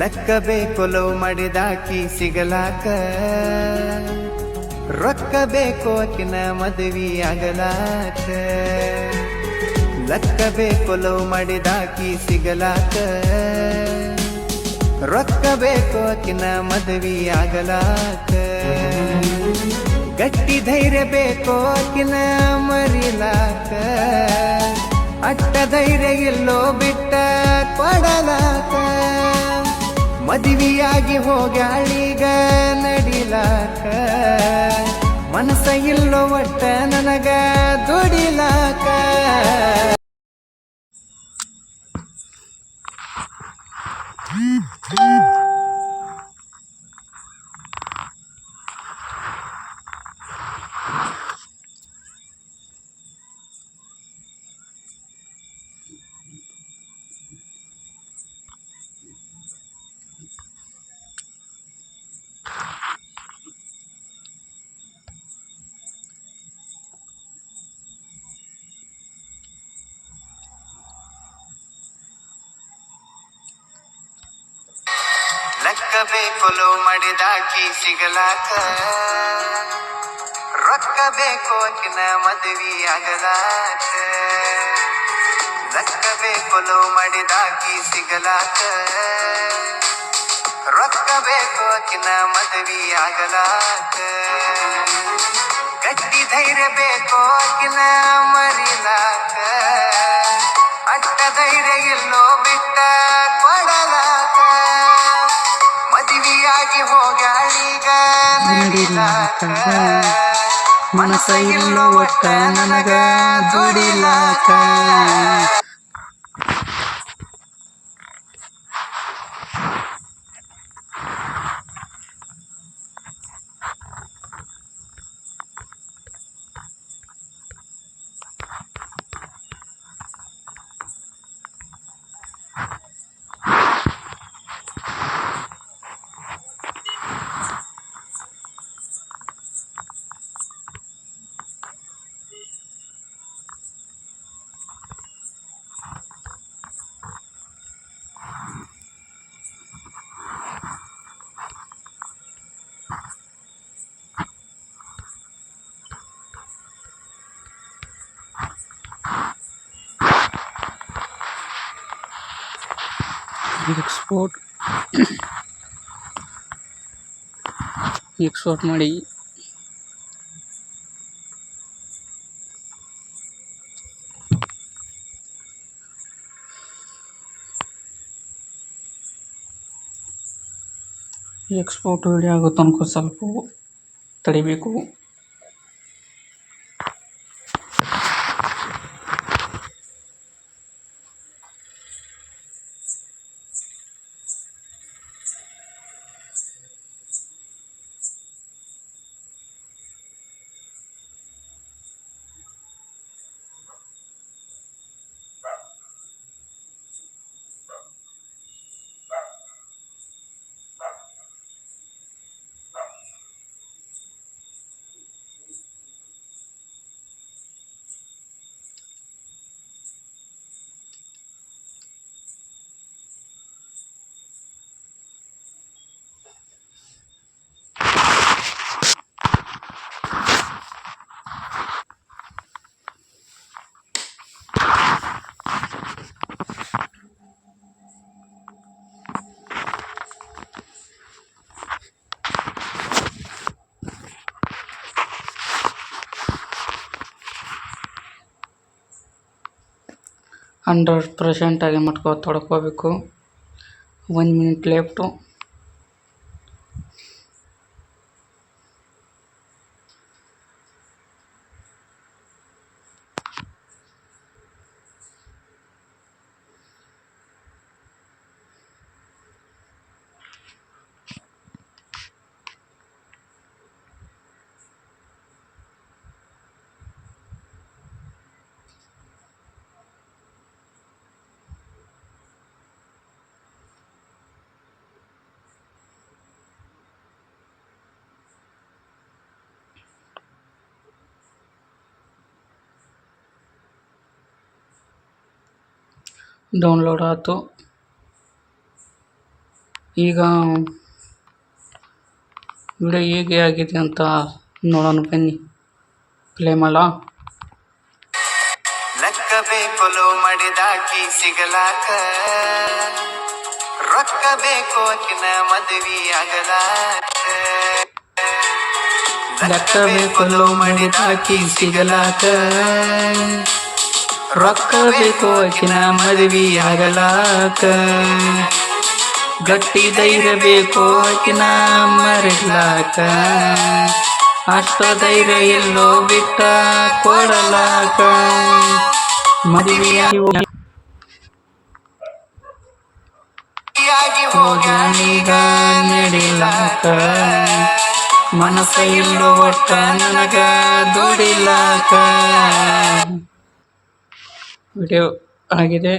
ಲೆಕ್ಕ ಬೇಕು ಮಡಿದಾಕಿ ಸಿಗಲಾಕ. ರೊಕ್ಕ ಬೇಕೋ ಆಕಿನ ಮದುವೆ ಆಗಲಾಕ ಲೆಕ್ಕ ಬೇಕು ಲವ್ ಮಾಡಿದಾಕಿ ಸಿಗಲಾಕ. ರೊಕ್ಕ ಬೇಕೋ ಆಕಿನ ಮದುವೆ ಆಗಲಾಕ ಗಟ್ಟಿ ಧೈರ್ಯ ಬೇಕೋ ಆಕಿನ ಮರಿಲಾಕ. ಅಟ್ಟ ಧೈರ್ಯ ಎಲ್ಲೋ ಬಿಟ್ಟ ಕೊಡಲಾಕ. ಮದುವೆಯಾಗಿ ಹೋಗ್ಯಾಳೀಗ ನಡಿಲಾಕ. ಮನಸ್ಸ ಇಲ್ಲೋ ಒಟ್ಟ ನನಗ ದುಡಿಲಾಕ. ಬೇಕು ಲವ್ ಮಾಡಿದಾಕಿ ಸಿಗಲಾಕ ರೊಕ್ಕ ಬೇಕು ಆಕಿನ ಮದುವೆ ಆಗಲಾಕ ಲೆಕ್ಕ ಬೇಕು ಲವ್ ಮಾಡಿದಾಕಿ ಸಿಗಲಾಕ ರೊಕ್ಕ ಬೇಕು ಆಕಿನ ಮದುವೆ ಆಗಲಾಕ ಗಟ್ಟಿ ಧೈರ್ಯ ಬೇಕು ಆಕಿನ ಮರಿಲಾಕ ಅಟ್ಟ ಧೈರ್ಯ ಎಲ್ಲೋ ಬಿಟ್ಟ ನಡಿಲಾಕ ಮನಸ ಇಲ್ಲ ಒಟ್ಟ ನನಗ ದುಡಿಲಾಕ. ಎಕ್ಸ್ಪೋರ್ಟ್ ಎಕ್ಸ್ಪೋರ್ಟ್ ಮಾಡಿ ಎಕ್ಸ್ಪೋರ್ಟ್ ವಿಡಿಯೋ ಆಗೋ ತನಕ ಸ್ವಲ್ಪ ತಡಿಬೇಕು ಹಂಡ್ರೆಡ್ ಪರ್ಸೆಂಟಾಗಿ ಮಟ್ಕೊ ತೊಡ್ಕೋಬೇಕು ಒಂದು ಮಿನಿಟ್ ಲೆಫ್ಟು ಡೌನ್ಲೋಡ್ ಆಯ್ತು. ಈಗ ವಿಡಿಯೋ ಹೇಗೆ ಆಗಿದೆ ಅಂತ ನೋಡೋಣ ಬನ್ನಿ. ಪ್ಲೇ ಮಾಡ. ಲಕ್ಕ ಬೇಕೊಲು ಮಡಿದಾಕಿ ಸಿಗಲಾಕ. ರೊಕ್ಕ ಬೇಕು ಆಕಿನ ಮದುವೆ ಆಗಲಾಕ ಲೆಕ್ಕ ಬೇಕಲ್ಲೋ ಮಡಿದಾಕಿ ಸಿಗಲಾಕ. ರೊಕ್ಕ ಬೇಕು ಆಕಿನ ಮದುವೆ ಆಗಲಾಕ ಗಟ್ಟಿ ಧೈರ್ಯ ಬೇಕು ಆಕಿನ ಮರಿಲಾಕ. ಅಷ್ಟ ಧೈರ್ಯ ಎಲ್ಲೋ ಬಿಟ್ಟ ಕೊಡಲಾಕ. ಮದುವೆಯಾಗಿ ಆಗಿ ಹೋಗ್ಯಾನೀಗ ನಡಿಲಾಕ. ಮನಸ್ಸ ಎಲ್ಲೋ ಒಟ್ಟ ನನಗ ದುಡಿಲಾಕ. ವಿಡಿಯೋ ಆಗಿದೆ